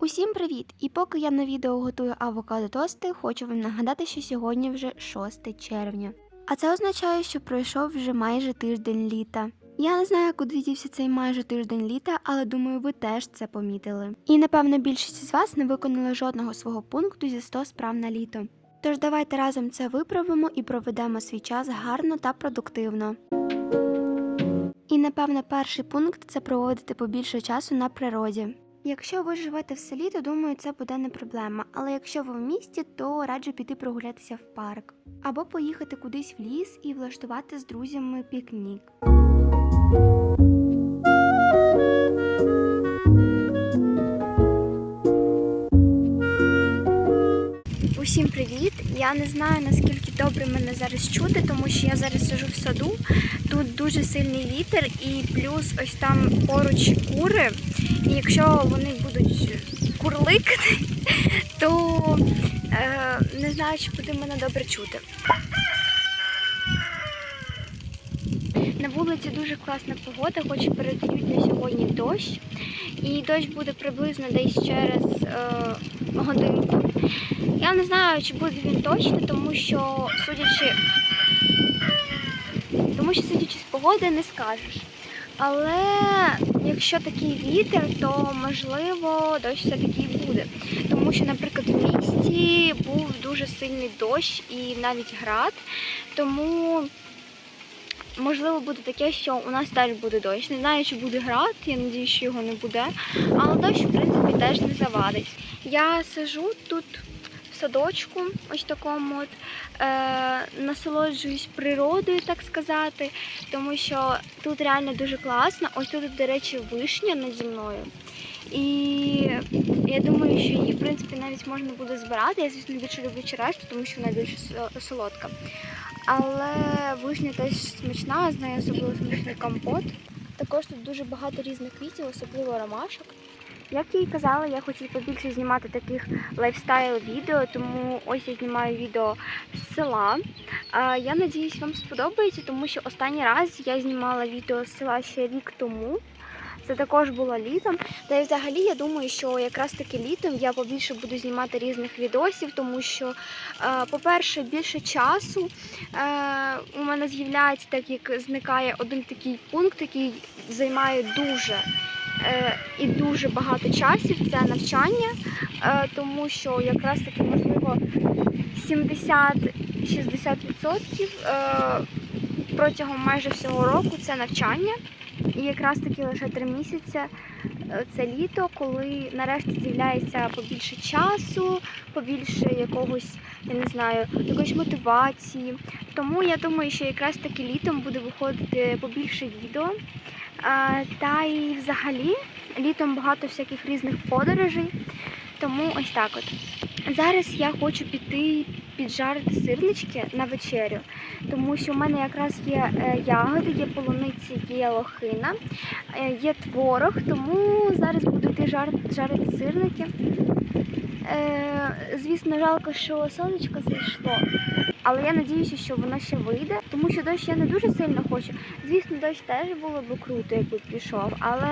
Усім привіт! І поки я на відео готую авокадо тости, хочу вам нагадати, що сьогодні вже 6 червня. А це означає, що пройшов вже майже тиждень літа. Я не знаю, куди дівся цей майже тиждень літа, але думаю, ви теж це помітили. І напевно більшість з вас не виконали жодного свого пункту зі 100 справ на літо. Тож давайте разом це виправимо і проведемо свій час гарно та продуктивно. І напевно перший пункт це проводити побільше часу на природі. Якщо ви живете в селі, то думаю, це буде не проблема. Але якщо ви в місті, то раджу піти прогулятися в парк або поїхати кудись в ліс і влаштувати з друзями пікнік. Усім привіт! Я не знаю наскільки добре мене зараз чути, тому що я зараз сижу в саду. Тут дуже сильний вітер і плюс ось там поруч кури. І якщо вони будуть курликати, то е, не знаю, чи буде мене добре чути. На вулиці дуже класна погода, хоч передають на сьогодні дощ. І дощ буде приблизно десь через е, годинку. Я не знаю, чи буде він точно, тому що судячи, тому що судячи з погоди, не скажеш. Але якщо такий вітер, то можливо дощ все-таки буде. Тому що, наприклад, в місті був дуже сильний дощ і навіть град. Тому можливо буде таке, що у нас теж буде дощ. Не знаю, чи буде град, я надію, що його не буде. Але дощ, в принципі, теж не завадить. Я сижу тут в садочку, ось такому от, е, насолоджуюсь природою, так сказати, тому що тут реально дуже класно. Ось тут, до речі, вишня наді мною. І я думаю, що її, в принципі, навіть можна буде збирати. Я, звісно, більше люблю черешню, тому що вона більш солодка. Але вишня теж смачна, з нею особливо смачний компот. Також тут дуже багато різних квітів, особливо ромашок. Як я і казала, я хочу побільше знімати таких лайфстайл-відео, тому ось я знімаю відео з села. Я надіюсь, вам сподобається, тому що останній раз я знімала відео з села ще рік тому. Це також було літом. Та й взагалі я думаю, що якраз таки літом я побільше буду знімати різних відосів, тому що, е, по-перше, більше часу е, у мене з'являється, так як зникає один такий пункт, який займає дуже е, і дуже багато часів. Це навчання, тому що якраз таки можливо 70-60% е, протягом майже всього року це навчання. І якраз таки лише три місяці е, це літо, коли нарешті з'являється побільше часу, побільше якогось, я не знаю, якоїсь мотивації. Тому я думаю, що якраз таки літом буде виходити побільше відео. Та і взагалі літом багато всяких різних подорожей. Тому ось так от. Зараз я хочу піти піджарити сирнички на вечерю, тому що в мене якраз є е, ягоди, є полуниці, є лохина, е, є творог, тому зараз буду йти жар- жарити сирники. Е, звісно, жалко, що сонечко зайшло, але я надіюся, що воно ще вийде, тому що дощ я не дуже сильно хочу. Звісно, дощ теж було б круто, якби пішов, але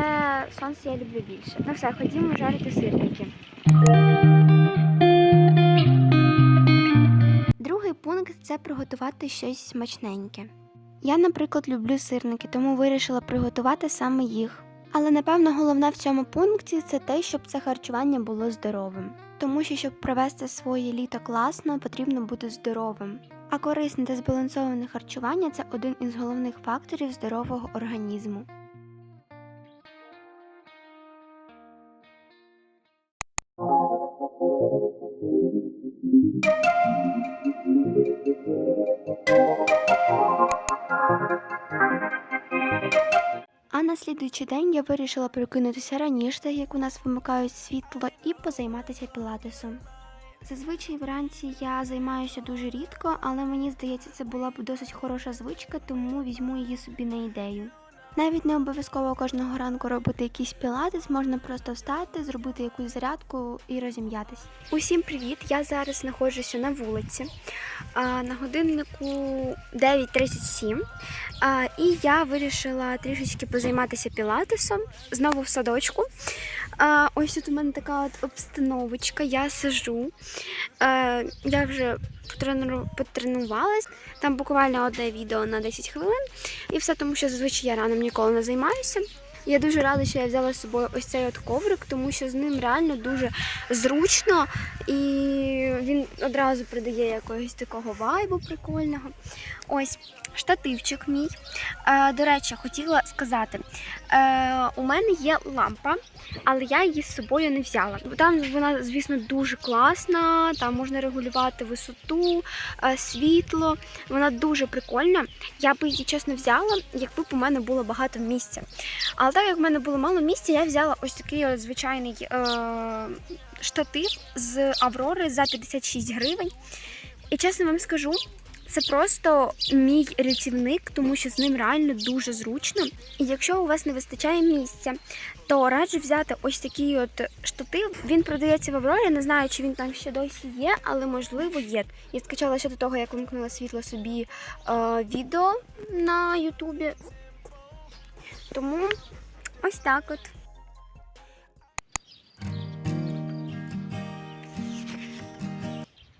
сонце я люблю більше. Ну все, ходімо жарити сирники. Це приготувати щось смачненьке. Я, наприклад, люблю сирники, тому вирішила приготувати саме їх. Але напевно головне в цьому пункті це те, щоб це харчування було здоровим. Тому що, щоб провести своє літо класно, потрібно бути здоровим. А корисне та збалансоване харчування це один із головних факторів здорового організму. А на слідуючий день я вирішила прокинутися раніше, так як у нас вимикають світло, і позайматися пілатесом. Зазвичай вранці я займаюся дуже рідко, але мені здається, це була б досить хороша звичка, тому візьму її собі на ідею. Навіть не обов'язково кожного ранку робити якийсь пілатес, можна просто встати, зробити якусь зарядку і розім'ятись. Усім привіт! Я зараз знаходжуся на вулиці. На годиннику 9.37. І я вирішила трішечки позайматися пілатесом знову в садочку. А, ось тут у мене така от обстановочка. Я сижу. А, я вже потрену... потренувалась. Там буквально одне відео на 10 хвилин. І все тому, що зазвичай я раном ніколи не займаюся. Я дуже рада, що я взяла з собою ось цей от коврик, тому що з ним реально дуже зручно і він одразу придає якогось такого вайбу прикольного. Ось штативчик мій. Е, до речі, хотіла сказати, е, у мене є лампа, але я її з собою не взяла. Там вона, звісно, дуже класна, там можна регулювати висоту, е, світло. Вона дуже прикольна. Я би її чесно взяла, якби б у мене було багато місця. Але так як в мене було мало місця, я взяла ось такий звичайний штатив з Аврори за 56 гривень. І чесно вам скажу, це просто мій рятівник, тому що з ним реально дуже зручно. І якщо у вас не вистачає місця, то раджу взяти ось такий от штатив. Він продається в Аврорі. Не знаю, чи він там ще досі є, але можливо є. Я скачала ще до того, як вимкнула світло собі е, відео на Ютубі. Тому ось так от.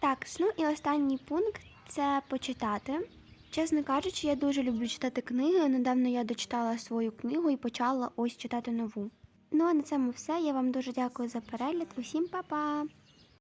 Так, ну і останній пункт це почитати. Чесно кажучи, я дуже люблю читати книги. Недавно я дочитала свою книгу і почала ось читати нову. Ну а на цьому все. Я вам дуже дякую за перегляд. Усім па-па!